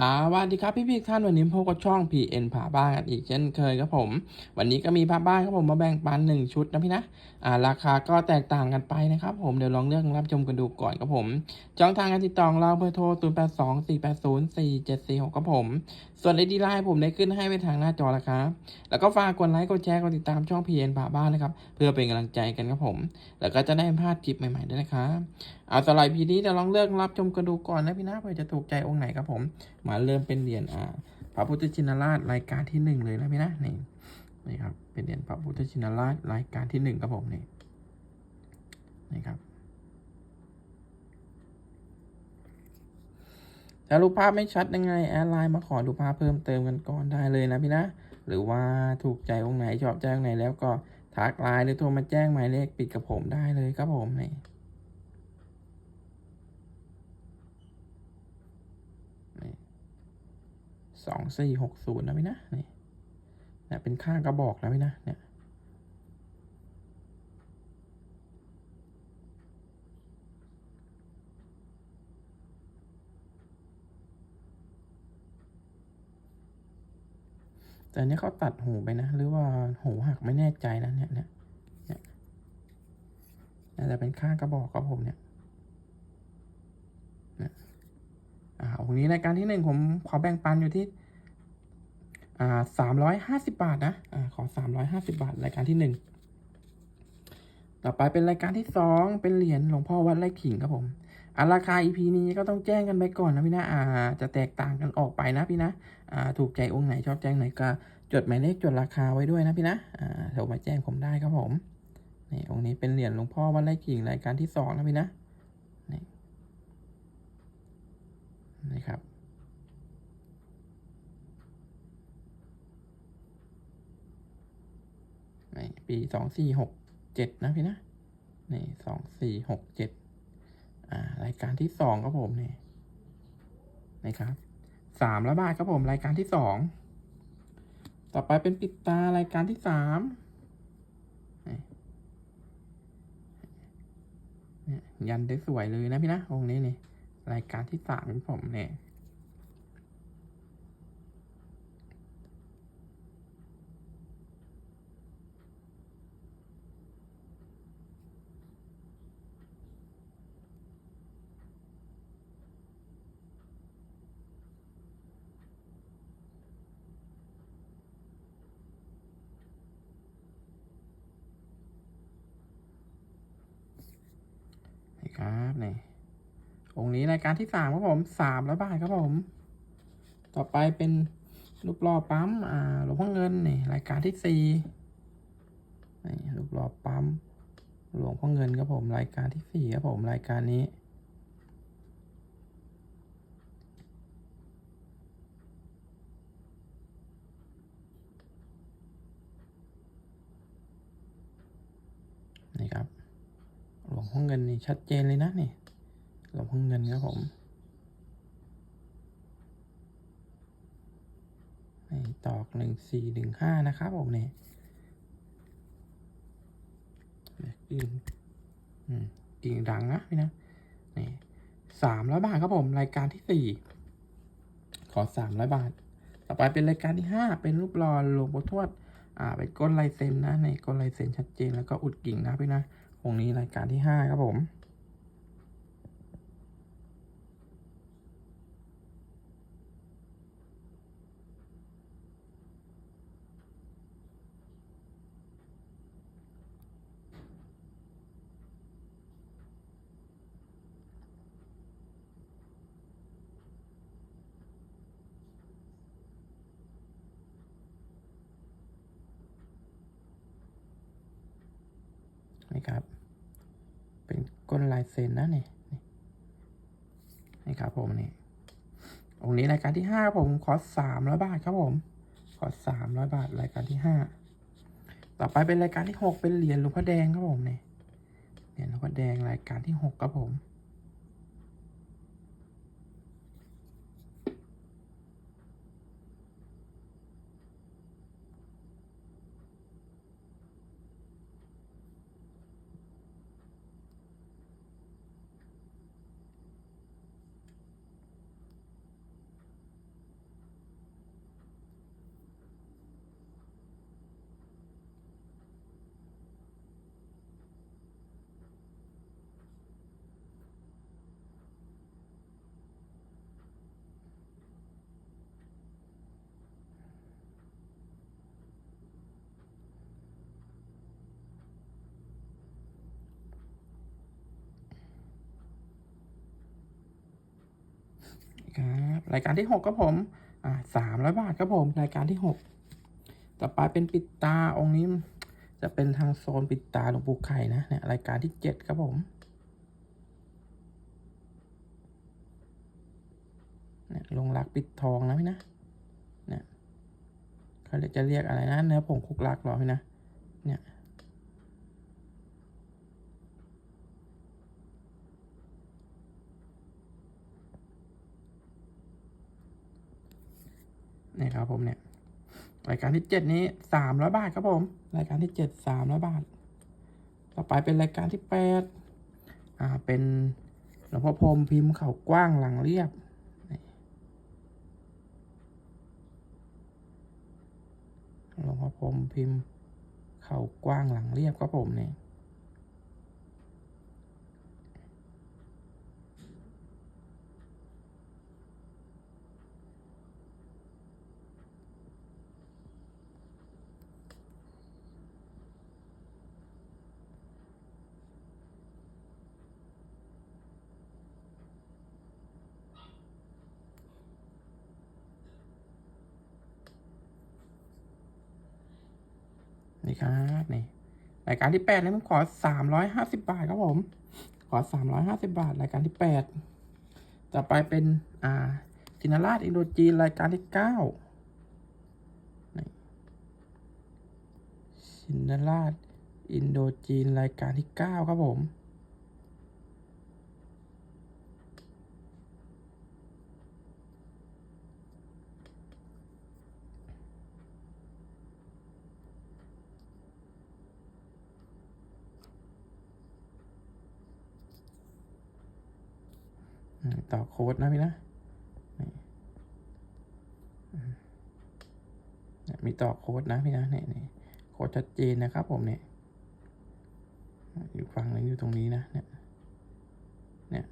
สวัสดีครับพี่พี่ท่านวันนี้พบกับช่อง PN ผ่าบ้านกันอีกเช่นเคยครับผม วันนี้ก็มีผ้าบ้านครับผมมาแบ่งปันหนึ่งชุดนะพี่นะอ่าราคาก็แตกต่างกันไปนะครับผมเดี๋ยวลองเลือกรับชมกันดูก่อนครับผมช่องทางการติดต่อเราเบอร์โทร 0 8 2 4 8 0 4 7 4 6ครับผม ส่วนไอดีไลน์ผมได้ขึ้นให้ไว้ทางหน้าจอแล้วครับ แล้วก็ฝากกดไลค์กดแชร์กดติดตามช่อง PN ผ่าบ้านนะครับ เพื่อเป็นกำลังใจกันครับผม แล้วก็จะได้ไม่พลาดคลิปใหม่ๆด้วยนะครับเอาสไลด์พีนี้เดี๋ยวลองเลือกรับชมกันดูก่อนนะพี่นะเพื่อจะถูกใจองค์ไหนครับผม มาเริ่มเป็นเหรียญอ่าพระพุทธชินราชรายการที่หนึ่งเลยนะพี่นะนี่นี่ครับเป็นเหรียญพระพุทธชินราชรายการที่หนึ่งครับผมนี่ครับ ถ้ารูปภาพไม่ชัดยังไงแอดไลน์มาขอดูภาพเพิ่มเติมกันก่อนได้เลยนะพี่นะ หรือว่าถูกใจองค์ไหนชอบใจองค์ไหนแล้วก็ทักไลน์หรือโทรมาแจ้งหมายเลขปิดกับผมได้เลยครับผมนี่สองสี่หกศูนย์นะพี่นะนี่เนี่ยเป็นข้างกระบอกนะพี่นะเนี่ย แต่อันนี้เขาตัดหูไปนะ หรือว่าหูหักไม่แน่ใจนะเนี่ยเนี่ยเนี่ยน่าจะเป็นข้างกระบอกครับผมเนี่ยนี่ยอ่าองนี้รายการที่หนึ่งผมขอแบ่งปันอยู่ที่อ่าสามร้อยห้าสิบาทนะอ่าขอสามร้อยห้าสิบาทรายการที่หนึ่งต่อไปเป็นรายการที่สองเป็นเหรียญหลวงพ่อวัดไร่ขิงครับผม อ่าราคา EP นี้ก็ต้องแจ้งกันไปก่อนนะพี่นะอ่าจะแตกต่างกันออกไปนะพี่นะอ่าถูกใจองค์ไหนชอบแจ้งไหนก็จดหมายเลขจดราคาไว้ด้วยนะพี่นะอ่าโทรมาแจ้งผมได้ครับผมนี่องค์นี้เป็นเหรียญหลวงพ่อวัดไร่ขิงรายการที่สองนะพี่นะนี่นี่ครับนี่ปีสองสี่หกเจ็ดนะพี่นะนี่สองสี่หกเจ็ด รายการที่สองครับผมเนี่ยนะครับสามละบาทครับผมรายการที่สองต่อไปเป็นปิดตารายการที่สามเนี่ยยันได้สวยเลยนะพี่นะองค์นี้นี่รายการที่สามของผมเนี่ย นี่ครับนี่องค์นี้รายการที่สามครับผมสามร้อยบาทครับผม ต่อไปเป็นรูปหล่อปั๊มอ่าหลวงพ่อเงินนี่รายการที่สี่นี่รูปหล่อปั๊มหลวงพ่อเงินครับผมรายการที่สี่ครับผมรายการนี้ นี่ครับ หลวงพ่อเงินนี่ชัดเจนเลยนะนี่หลวงพ่อเงินครับผมนี่ตอกหนึ่งสี่หนึ่งห้านะครับผมนี่นี่กิ่งกิ่งดังนะพี่นะนี่สามร้อยบาทครับผม รายการที่สี่ขอสามร้อยบาท ต่อไปเป็นรายการที่ห้าเป็นรูปหล่อหลวงปู่ทวด อ่า เป็นก้นลายเซ็นนะในก้นลายเซ็นชัดเจนแล้วก็อุดกิ่งนะพี่นะ วงนี้รายการที่ห้าครับผม นี่ครับ เป็นก้น ลายเซ็นนะนี่นี่นี่ครับผมนี่องค์นี้รายการที่ห้าผมขอสามร้อยบาทครับผม ขอสามร้อยบาทรายการที่ห้าต่อไปเป็นรายการที่หกเป็นเหรียญหลวงพ่อแดงครับผมนี่เหรียญหลวงพ่อแดงรายการที่หกครับผม น ครับรายการที่หกครับผมอ่าสามร้อยบาทครับผม รายการที่หกต่อไปเป็นปิดตาองค์นี้ จะเป็นทางโซนปิดตาหลวงปู่ไข่นะเนี่ยรายการที่เจ็ดครับผมเนี่ยลงรักปิดทองนะพี่นะเนี่ยเขาจะเรียกอะไรนะเนื้อผงคุกรักหรอพี่นะเนี่ย นี่ครับผมเนี่ยรายการที่เจ็ดนี้สามร้อยบาทครับผม รายการที่เจ็ดสามร้อยบาท ต่อไปเป็นรายการที่แปดอ่าเป็นหลวงพ่อพรมพิมพ์เขากว้างหลังเรียบหลวงพ่อพรมพิมพ์เขากว้างหลังเรียบครับผมเนี่ย ครับนี่รายการที่แปดนี่ผมขอสามร้อยห้าสิบบาทครับผม ขอสามร้อยห้าสิบาท รายการที่แปดต่อไปเป็นอ่าสินาราชอินโดจีนรายการที่เก้าสินาราชอินโดจีนรายการที่เก้าครับผม ต่อโค้ดนะพี่นะนี่มเนี่ยมีต่อโค้ดนะพี่นะเนี่ยนี่โค้ดชัดเจนนะครับผมเนี่ยอยู่ฝั่งนึงอยู่ตรงนี้นะเนี่ยเนี่ย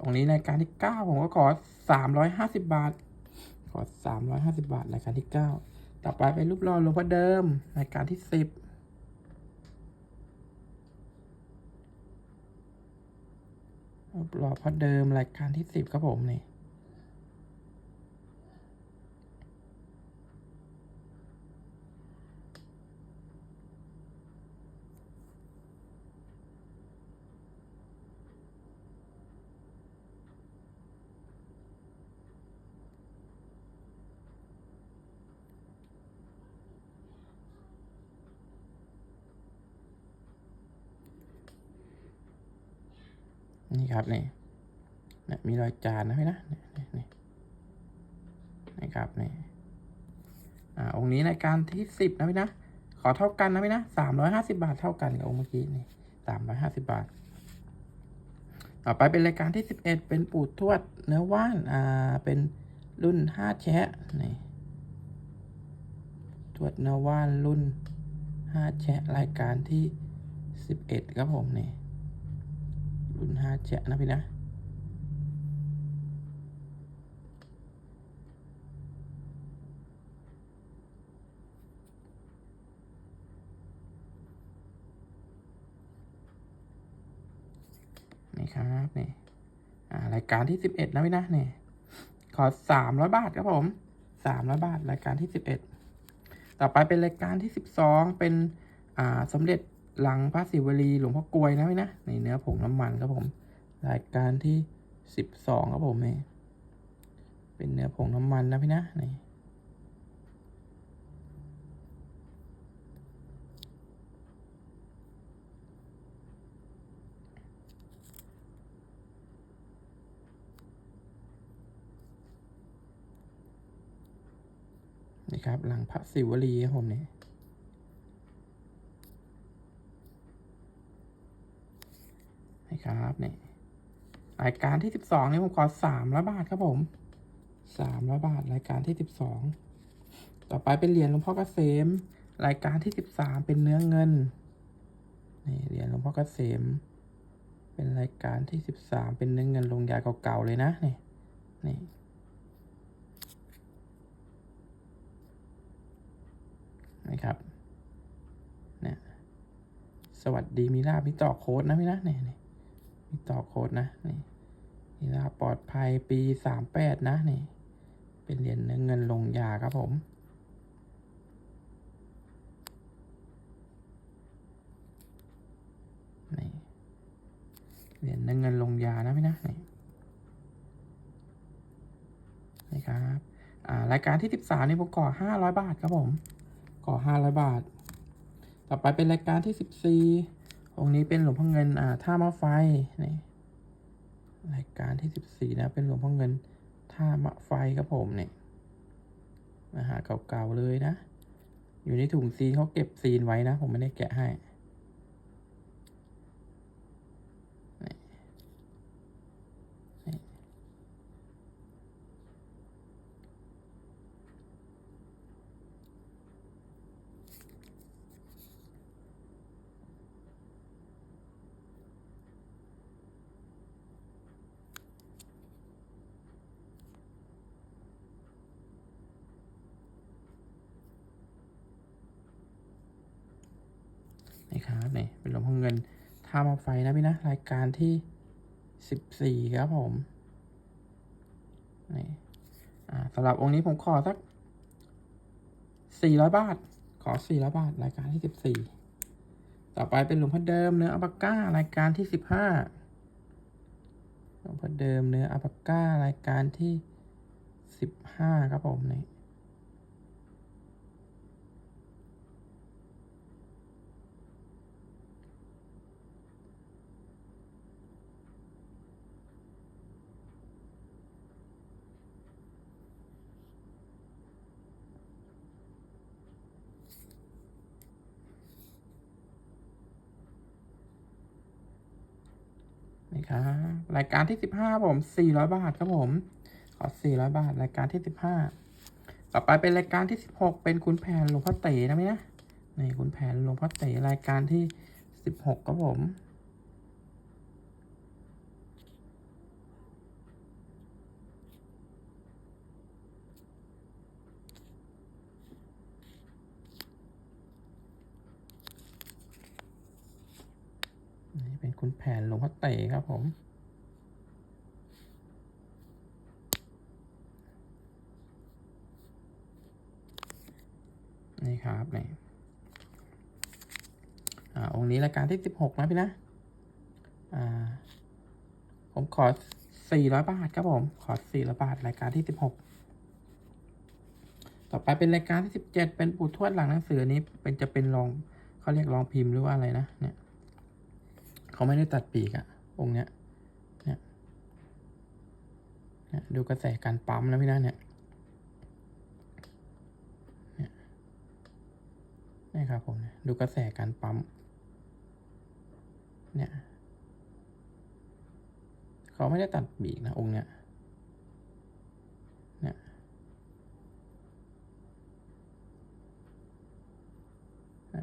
ตรงนี้รายการที่เก้าผมก็ขอสามร้อยห้าสิบบาท ขอสามร้อยห้าสิบาทรายการที่เก้าต่อไปเป็นรูปหล่อหลวงพ่อเดิมรายการที่สิบ รอพอดเดิมรายการที่สิบครับผมนี่ นี่ครับนี่นี่มีรอยจานนะพี่นะนี่นี่นี่นี่ครับนี่อ่าองค์นี้รายการที่สิบนะพี่นะ ขอเท่ากันนะพี่นะสามร้อยห้าสิบาทเท่ากันกับองค์เมื่อกี้นี่สามร้อยห้าสิบาท ต่อไปเป็นรายการที่สิบเอ็ดเป็นปูดทวดเนื้อว่านอ่าเป็นรุ่นห้าแชะนี่ทวดเนื้อว่านรุ่นห้าแชะรายการที่สิบเอ็ดครับผมนี่ รุ่นห้าแชะนะพี่นะนี่ครับนี่รายการที่สิบเอ็ดนะพี่นะนี่ขอสามร้อยบาทครับผมสามร้อยบาทรายการที่สิบเอ็ดต่อไปเป็นรายการที่สิบสองเป็นอ่าสมเด็จ หลังพระศิวลีหลวงพ่อกลวยนะพี่นะในเนื้อผงน้ำมันครับผมรายการที่สิบสองครับผมนี่เป็นเนื้อผงน้ำมันนะพี่นะนี่นี่ครับหลังพระศิวลีครับผมเนี่ย ครับนี่รายการที่สิบสองนี่ผมขอสามร้อยบาทครับผมสามร้อยบาทรายการที่สิบสองต่อไปเป็นเหรียญหลวงพ่อเกษม รายการที่สิบสามเป็นเนื้อเงินนี่เหรียญหลวงพ่อเกษม เป็นรายการที่สิบสามเป็นเนื้อเงินลงยาเก่าๆเลยนะนี่นี่นะครับเนี่ยสวัสดีมีลาบมีต่อโค้ดนะพี่นะเนี่ยี่ต่อโค้ดนะนี่นี่นะครับปลอดภัยปีสามแปดนะนี่ เป็นเหรียญเนื้อเงินลงยาครับผมนี่เหรียญเนื้อเงินลงยานะพี่นะนี่นี่ครับอ่ารายการที่สิบสามนี่ผมก่อห้าร้อยบาทครับผมก่อห้าร้อยบาท ต่อไปเป็นรายการที่สิบสี่ องค์นี้เป็นหลวงพ่อเงินอ่าท่ามะไฟนี่รายการที่สิบสี่นะ เป็นหลวงพ่อเงินท่ามะไฟครับผมเนี่ยนะฮะเก่าๆเลยนะ อยู่ในถุงซีนเขาเก็บซีนไว้นะ ผมไม่ได้แกะให้นี่นี่ นี่ครับนี่เป็นหลวงพ่อเงินท่ามาไฟนะพี่นะ รายการที่สิบสี่ครับผมนี่สำหรับองค์นี้ผมขอสักสี่ร้อยบาท ขอสี่ร้อยบาท รายการที่สิบสี่ต่อไปเป็นหลวงพ่อเดิมเนื้ออัปาก้ารายการที่สิบห้าหลวงพ่อเดิมเนื้ออัปาก้ารายการที่สิบห้าครับผมนี่ นี่ครับรายการที่สิบห้าผมสี่ร้อยบาทครับผม ขอสี่ร้อยบาท รายการที่สิบห้าต่อไปเป็นรายการที่สิบหกเป็นคุณแผนหลวงพ่อเต๋นะไหมนะนี่คุณแผนหลวงพ่อเต๋รายการที่สิบหกครับผม นี่เป็นคุณแผนหลวงพ่อเต๋ครับผม นี่ครับนี่อ่าองค์นี้รายการที่สิบหกนะพี่นะอ่าผมขอสี่ร้อยบาทครับผม ขอสี่ร้อยบาทรายการที่สิบหกต่อไปเป็นรายการที่สิบเจ็ดเป็นปู่ทวดหลังหนังสือนนี้เป็นจะเป็นรองเขาเรียกรองพิมพ์หรือว่าอะไรนะเนี่ย เขาไม่ได้ตัดปีกอะองค์เนี้ยเนี่ยเนี่ยดูกระแสการปั๊มนะพี่นะเนี่ยเนี่ยนี่ครับผมดูกระแสการปั๊มเนี่ยเขาไม่ได้ตัดปีกนะองค์เนี้ยเนี่ย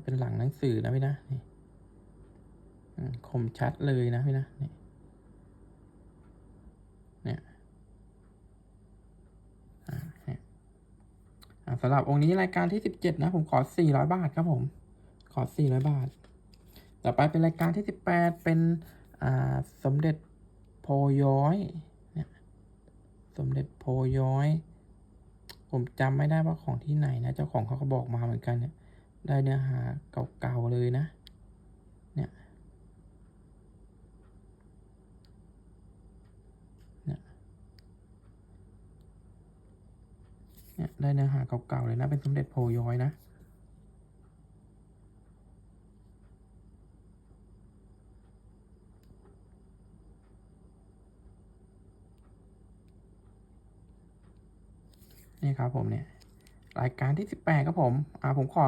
เป็นหลังหนังสือนะพี่นะนี่ คมชัดเลยนะพี่นะเนี่ยเนี่ยสำหรับองค์นี้รายการที่สิบเจ็ดนะ ผมขอสี่ร้อยบาทครับผม ขอสี่ร้อยบาท ต่อไปเป็นรายการที่สิบแปดเป็นสมเด็จโพย้อยเนี่ยสมเด็จโพย้อย ผมจำไม่ได้ว่าของที่ไหนนะ เจ้าของเขาก็บอกมาเหมือนกันเนี่ยได้เนื้อหาเก่าๆเลยนะ เนี่ย เนี่ยได้เนื้อหาเก่าๆเลยนะ เป็นสมเด็จโพย้อยนะ นี่ครับผมเนี่ย รายการที่สิบแปดครับผม อ่าผมขอ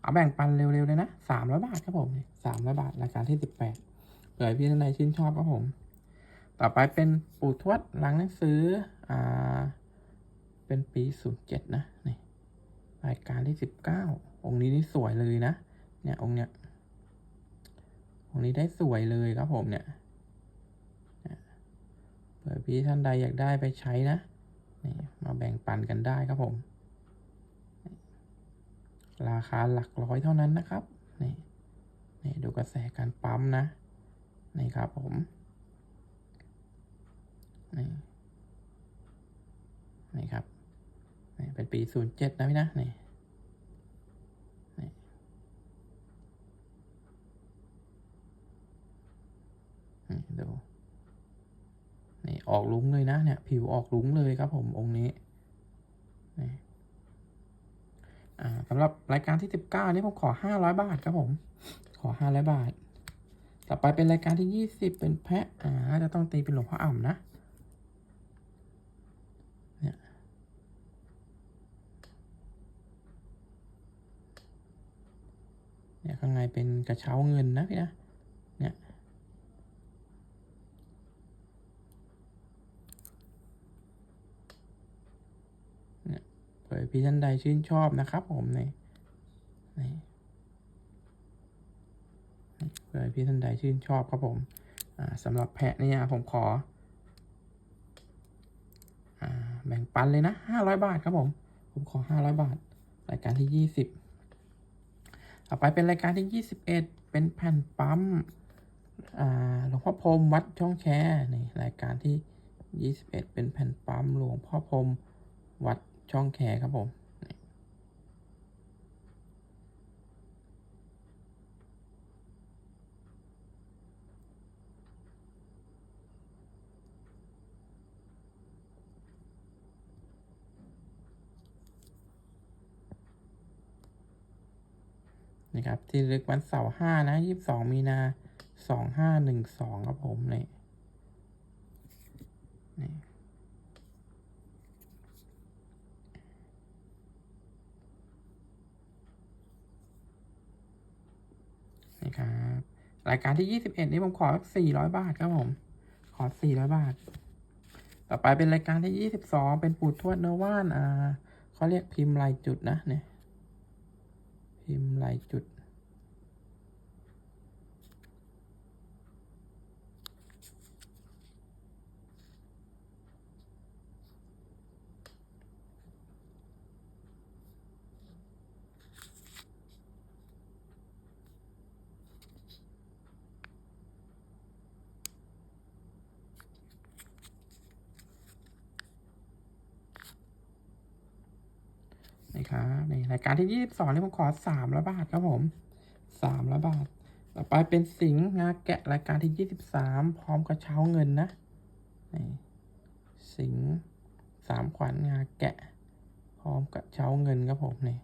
เอาแบ่งปันเร็วๆเลยนะสามร้อยบาทครับผมสามร้อยบาทรายการที่สิบแปดเผื่อพี่ท่านใดชื่นชอบครับผม ต่อไปเป็นปู่ทวดหลังหนังสือ อ่า เป็นปีศูนย์เจ็ดนะ นี่รายการที่สิบเก้าองค์นี้นี่สวยเลยนะ เนี่ยองค์เนี้ย องค์นี้ได้สวยเลยครับผมเนี่ยเนี่ยเผื่อพี่ท่านใดอยากได้ไปใช้นะ นี่มาแบ่งปันกันได้ครับผม ราคาหลักร้อยเท่านั้นนะครับ นี่ นี่ดูกระแสการปั๊มนะ นี่ครับผม นี่นี่ครับ นี่เป็นปีศูนย์เจ็ดนะพี่นะนี่นี่นี่ดูนี่ออกลุ้งเลยนะเนี่ย ผิวออกลุ้งเลยครับผมองค์นี้นี่อ่าสำหรับรายการที่สิบเก้านี้ผมขอห้าร้อยบาทครับผม ขอห้าร้อยบาท ต่อไปเป็นรายการที่ยี่สิบเป็นแพะอ่าจะต้องตีเป็นหลวงพ่ออ่ำนะ เนี่ย เนี่ยข้างในเป็นกระเช้าเงินนะพี่นะ เนี่ย เนี่ยเผื่อพี่ท่านใดชื่นชอบนะครับผมนี่นี่เผื่อพี่ท่านใดชื่นชอบครับผมสำหรับแพะเนี่ยผมขออแบ่งปันเลยนะห้าร้อยบาทครับผม ผมขอห้าร้อยบาท รายการที่ยี่สิบ ต่อไปเป็นรายการที่ยี่สิบเอ็ดเป็นแผ่นปั๊มหลวงพ่อพรมวัดช่องแคนี่รายการที่ยี่สิบเอ็ดเป็นแผ่นปั๊มหลวงพ่อพรมวัดช่องแคครับผม นี่ครับที่ลึกวันเสาร์ห้านะยี่สิบสองมีนาสองห้าหนึ่งสองครับผมนี่นี่นี่ครับรายการที่ยี่สิบเอ็ดนี้ผมขอสี่ร้อยบาทครับผม ขอสี่ร้อยบาท ต่อไปเป็นรายการที่ยี่สิบสองเป็นปูดทวดเนวาน อ่าเขาเรียกพิมพ์ลายจุดนะเนี่ย พิมพ์ลายจุด นี่ค รายการที่ยี่สิบสองนี่ผมขอสามร้อยบาทครับผมสามร้อยบาท ต่อไปเป็นสิงห์งาแกะรายการที่ยี่สิบสามพร้อมกระเช้าเงินนะสิงห์สามขวัญงาแกะ พร้อมกระเช้าเงินครับผมนี่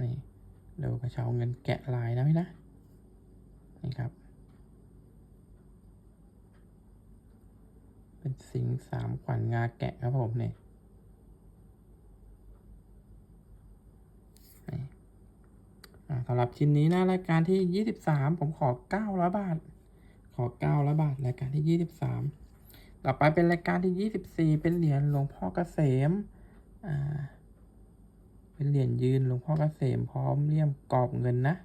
นี่ เดูกระเช้าเงินแกะลายนะพี่นะนี่ครับ เป็นสิงสามขวัญงาแกะครับผมนี่นี่อ่าสำหรับชิ้นนี้นะรายการที่ยี่สิบสามผมขอเก้าร้อยบาท ขอเก้าร้อยบาทรายการที่ยี่สิบสามต่อไปเป็นรายการที่ยี่สิบสี่เป็นเหรียญหลวงพ่อเกษมอ่า เป็นเหรียญยืนหลวงพ่อเกษมพร้อมเลี่ยมกรอบเงินนะ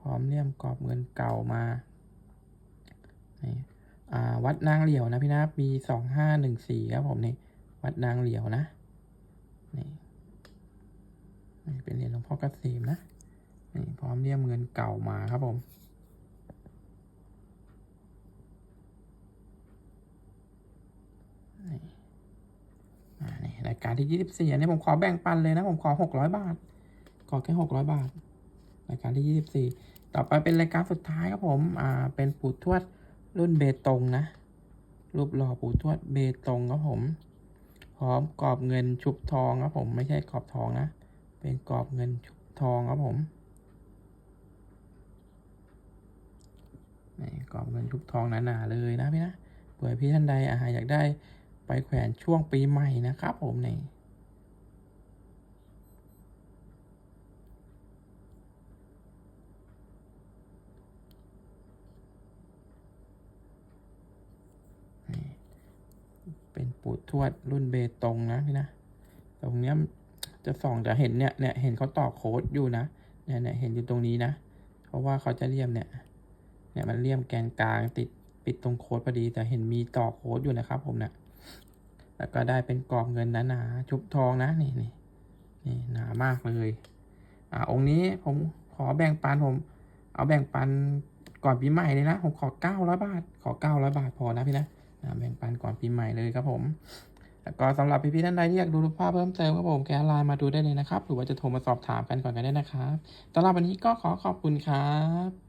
พร้อมเลี่ยมกรอบเงินเก่ามานี่อ่าวัดนางเหลียวนะพี่นะปีสองห้าหนึ่งสี่ครับผมนี่วัดนางเหลียวนะนี่เป็นเหรียญหลวงพ่อเกษมนะนี่พร้อมเลี่ยมเงินเก่ามาครับผมนี่ รายการที่ยี่สิบสี่อันนี้ผมขอแบ่งปันเลยนะ ผมขอหกร้อยบาท ขอแค่หกร้อยบาท รายการที่ยี่สิบสี่ต่อไปเป็นรายการสุดท้ายครับผม อ่า เป็นปู่ทวดรุ่นเบตงนะ รูปหล่อปู่ทวดเบตงครับผม พร้อมกรอบเงินชุบทองครับผม ไม่ใช่กรอบทองนะ เป็นกรอบเงินชุบทองครับผมนี่กรอบเงินชุบทองหนาๆเลยนะพี่นะ เผื่อพี่ท่านใดอาอยากได้ ไปแขวนช่วงปีใหม่นะครับผมนี่นี่เป็นปูทวดรุ่นเบตงนะพี่นะ ตรงเนี้ยจะส่องจะเห็นเนี่ยเนี่ยเห็นเขาต่อโค้ดอยู่นะเนี่ยเนี่ยเห็นอยู่ตรงนี้นะ เพราะว่าเขาจะเลี่ยมเนี่ย เนี่ยมันเลี่ยมแกนกลางติดปิดตรงโค้ดพอดีแต่เห็นมีต่อโค้ดอยู่นะครับผมเนะี่ย แล้วก็ได้เป็นกรอบเงินหนาๆชุบทองนะนี่นี่นี่หนามากเลยอ่าองค์นี้ผมขอแบ่งปันผม เอาแบ่งปันก่อนปีใหม่เลยนะผมขอเก้าร้อยบาท ขอเก้าร้อยบาทพอนะพี่นะนะแบ่งปันก่อนปีใหม่เลยครับผมแล้วก็สำหรับพี่ๆท่านใดที่อยากดูรูปภาพเพิ่มเติมครับผมแกไลน์มาดูได้เลยนะครับ หรือว่าจะโทรมาสอบถามกันก่อนก็ได้นะครับสำหรับวันนี้ก็ขอขอบคุณครับ